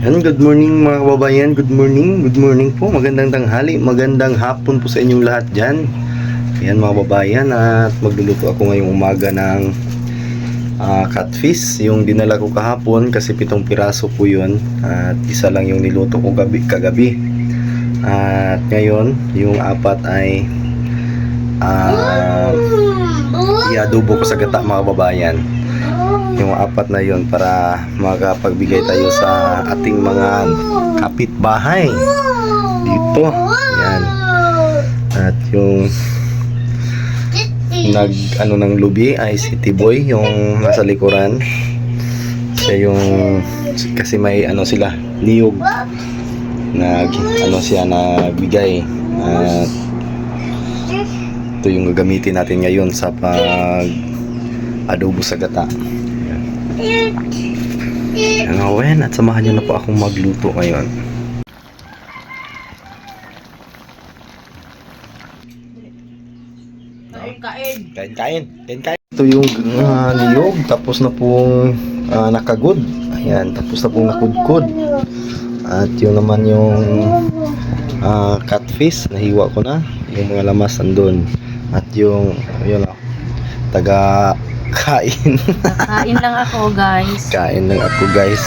Yan, good morning mga kababayan, good morning, good morning po, magandang tanghali, magandang hapon po sa inyong lahat dyan. Yan mga kababayan at magluluto ako ngayong umaga ng ah, catfish, yung dinala ko kahapon kasi pitong piraso po yun at isa lang yung niluto ko gabi, kagabi. At ngayon, yung apat ay uh, iadobo ko sa gata mga kababayan yung apat na yon para makapagbigay tayo sa ating mga kapitbahay. Dito. Yan. At yung nag ano ng lubi ay si Tiboy yung nasa likuran. Siya yung kasi may ano sila niyog. Nag ano siya nagbigay. At ito yung gagamitin natin ngayon sa pag adobo sa gata yan mga wen, at samahan nyo na po akong magluto ngayon. Kain, kain. Kain, kain. Ito yung uh, niyog, tapos na pong ah, nakagod. Ayan, tapos na pong nakudkod. At yun naman yung ah, catfish, nahiwa ko na. Yung mga lamas nandun. At yung, yun o, taga kain. Kain lang ako, guys. Kain lang ako guys.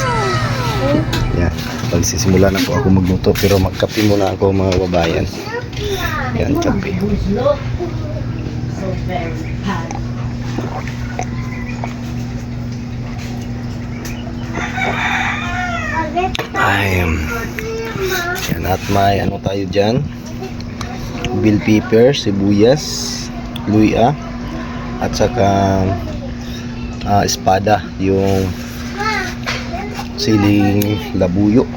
Yan. Magsisimula na po ako magluto pero magkape muna ako mga babayan. Yan, kape. So very bad. Ay, um, yan at may ano tayo dyan. Bell pepper, sibuyas, luya, at saka ah, espada, yung siling labuyo.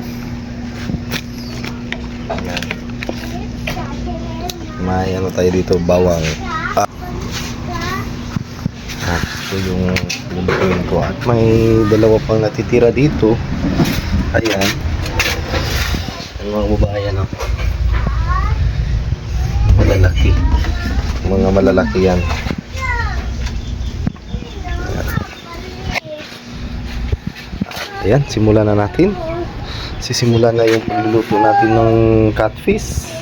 May ano tayo dito, bawang. Ah. At ito yung lulutuin ko. At may dalawa pang natitira dito. Ayan. Ang mga babayan, oh. Malalaki. Mga malalaki yan. Ayan, simulan na natin. Sisimulan na yung pagluluto natin ng catfish.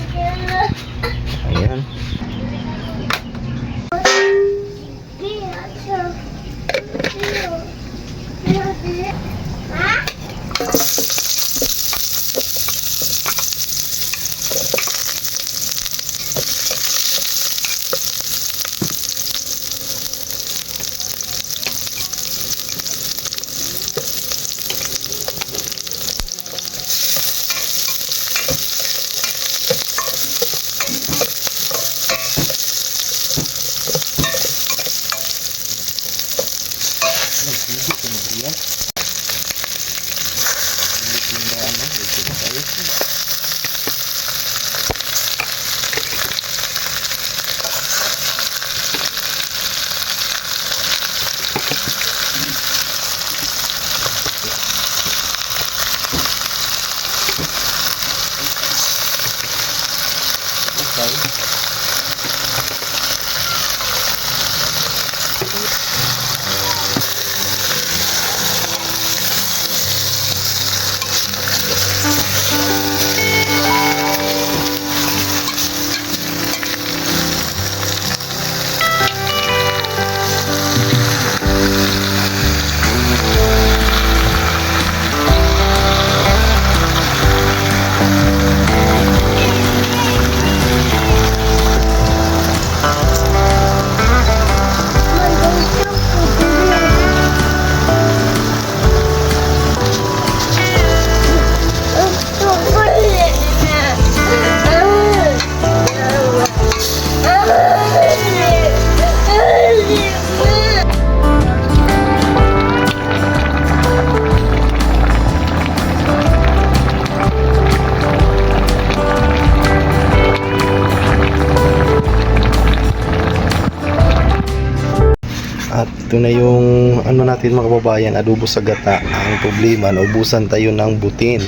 Ito na yung ano natin mga kababayan, adobo sa gata. Ang problema, naubusan tayo ng butin.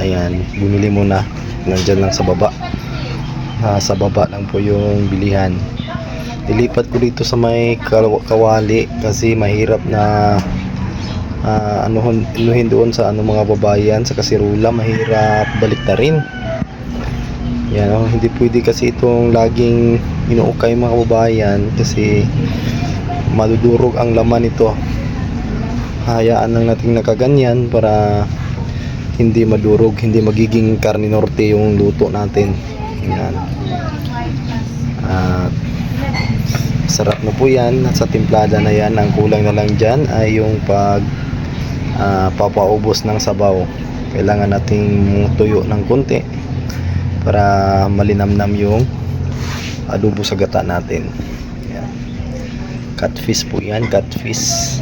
Ayan, bumili muna. Nandyan lang sa baba. Ah, sa baba lang po yung bilihan. Ilipat ko dito sa may kaw- kawali kasi mahirap na ah, anuhon, anuhin doon sa ano mga babayan sa kasirula mahirap balik na rin yan oh, hindi pwede kasi itong laging inuukay mga babayan kasi madudurog ang laman nito. Hayaan lang natin nakaganyan para hindi madurog hindi magiging karne norte yung luto natin. Yan at sarap na po yan. At sa timplada na yan ang kulang na lang dyan ay yung pag ah, papaubos ng sabaw. Kailangan nating tuyo ng konti para malinamnam yung adobo sa gata natin. Catfish po yan catfish.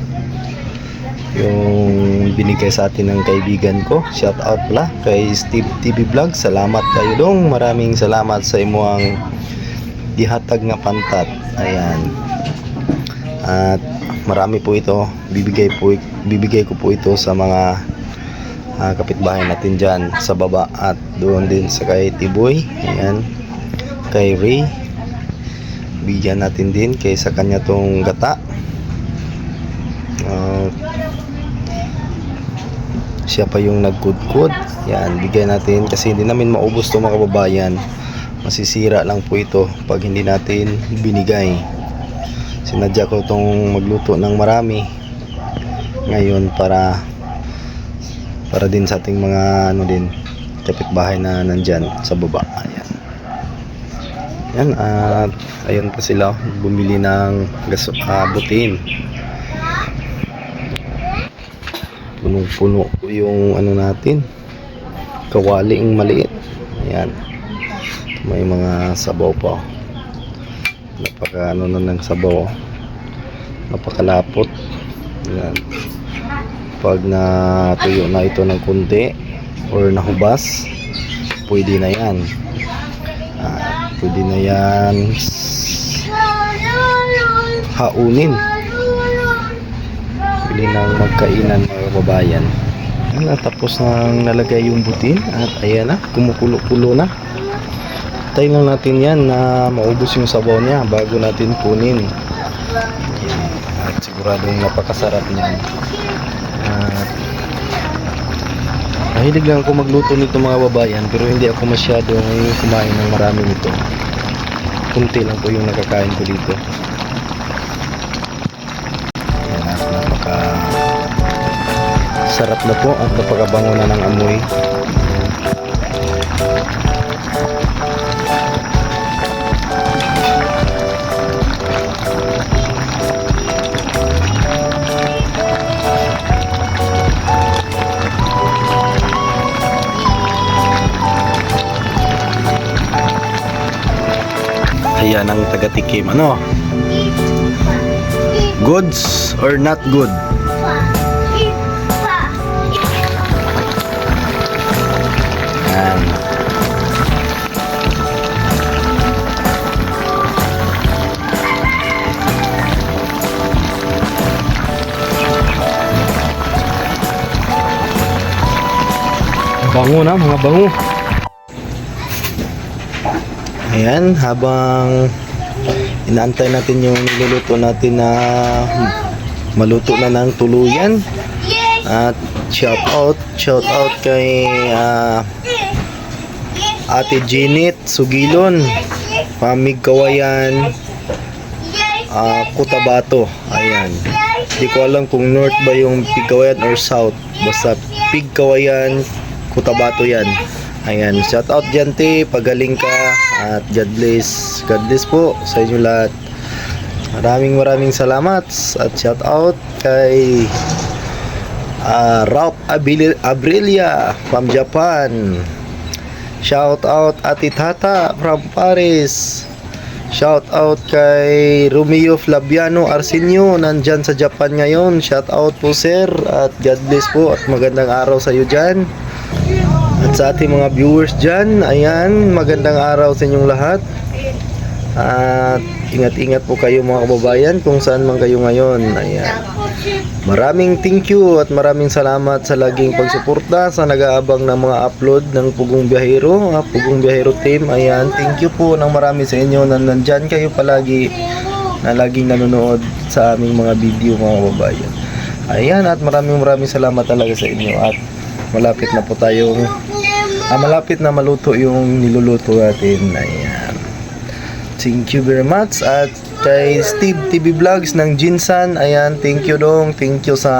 Yung binigay sa atin ng kaibigan ko shout out pala kay Steve TV Vlog. Salamat kayo dong. Maraming salamat sa imuang ihatag nga pantat. Ayan. At marami po ito. Bibigay po bibigay ko po ito sa mga ah, kapitbahay natin dyan sa baba at doon din sa kay Tiboy. Ayan. Kay Ray bigyan natin din kay sa kanya tong gata. Ah, siya pa yung nagkudkod. Yan bigay natin kasi hindi namin maubos to mga kababayan. Masisira lang po ito pag hindi natin binigay. Sinadya ko tong magluto ng marami ngayon para para din sa ating mga ano din kapitbahay na nandyan sa baba yan at ayun pa sila bumili ng gas ah, butin. Punong-puno yung ano natin kawaling maliit. Ayan may mga sabaw pa napaka ano na ng sabaw. Napakalapot. Ayan. Pag natuyo na ito ng kunti or nahubas pwede na yan pwede na yan. Haunin. Pwede nang magkainan mga kababayan. Ayan, at tapos nang nalagay yung butin at ayan na kumukulo-kulo na. Tayo lang natin yan na maubos yung sabaw niya bago natin kunin. At siguradong napakasarap niyan. At mahilig lang ako magluto nito mga babayan pero hindi ako masyadong kumain ng marami nito. Kunti lang po yung nakakain ko dito. Ayan, napaka sarap na po at napakabango na ng amoy Ayan ang taga-tikim. Ano? Goods or not good? Yan. Bango na, mga bango. Ayan, habang inaantay natin yung niluluto natin na maluto na ng tuluyan. At shout out, shout out kay ah, Ate Jeanette Sugilon, Pamig Kawayan, ah, Cotabato. Ayan. Hindi ko alam kung north ba yung Pigkawayan or south. Basta Pigkawayan, Cotabato yan. Ayan, shout out dyan te, pagaling ka at God bless. God bless po sa inyo lahat. Maraming maraming salamat at shout out kay uh, Ralph Abil- Abrilia from Japan. Shout out Ati Tata from Paris. Shout out kay Romeo Flaviano Arsenio nandyan sa Japan ngayon. Shout out po sir at God bless po at magandang araw sa iyo dyan. At sa ating mga viewers dyan, ayan, magandang araw sa inyong lahat. At ingat-ingat po kayo mga kababayan kung saan man kayo ngayon. Ayan. Maraming thank you at maraming salamat sa laging pagsuporta sa nag-aabang ng mga upload ng Pugong Biyahero, ah, Pugong Biyahero team. Ayan, thank you po ng marami sa inyo na nandyan kayo palagi na laging nanonood sa aming mga video mga kababayan. Ayan, at maraming maraming salamat talaga sa inyo. At malapit na po tayong, ah, malapit na maluto yung niluluto natin. Ayan. Thank you very much. At kay Steve TV Vlogs ng Jinsan, ayan, thank you dong. Thank you sa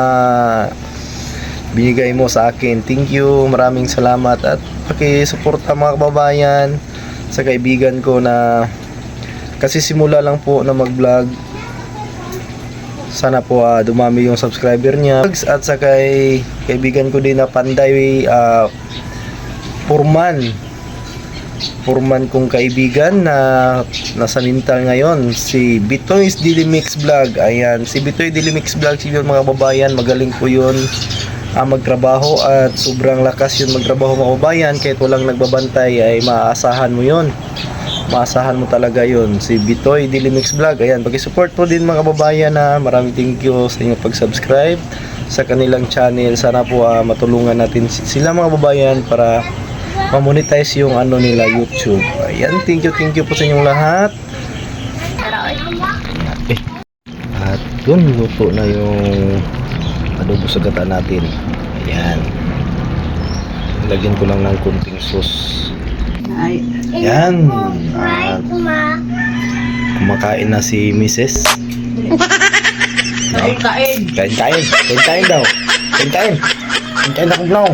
binigay mo sa akin. Thank you. Maraming salamat. At pakisuporta mga kababayan sa kaibigan ko na kasi simula lang po na mag-vlog. Sana po ah, dumami yung subscriber niya. At sa kay kaibigan ko din na Panday ah, Purman. Purman kong kaibigan na nasa mental ngayon. Si Bitoy's Daily Mix Vlog. Ayan. Si Bitoy Daily Mix Vlog. Sige mga kababayan. Magaling po yun ah, magtrabaho at sobrang lakas yun magtrabaho mga kababayan. Kahit walang nagbabantay ay maaasahan mo yun maasahan mo talaga yun si Bitoy Daily Mix Vlog ayan pag-support po din mga kababayan na maraming thank you sa inyong pag-subscribe sa kanilang channel sana po ah, matulungan natin si- sila mga kababayan para ma-monetize yung ano nila YouTube ayan thank you thank you po sa inyong lahat eh. at yun luto na yung adobo sa gata natin ayan lagyan ko lang ng kunting sauce Ay, Yan. At kumakain na si Mrs. kain, kain. Kain kain. Kain daw. Kain kain. Kain kain ako now.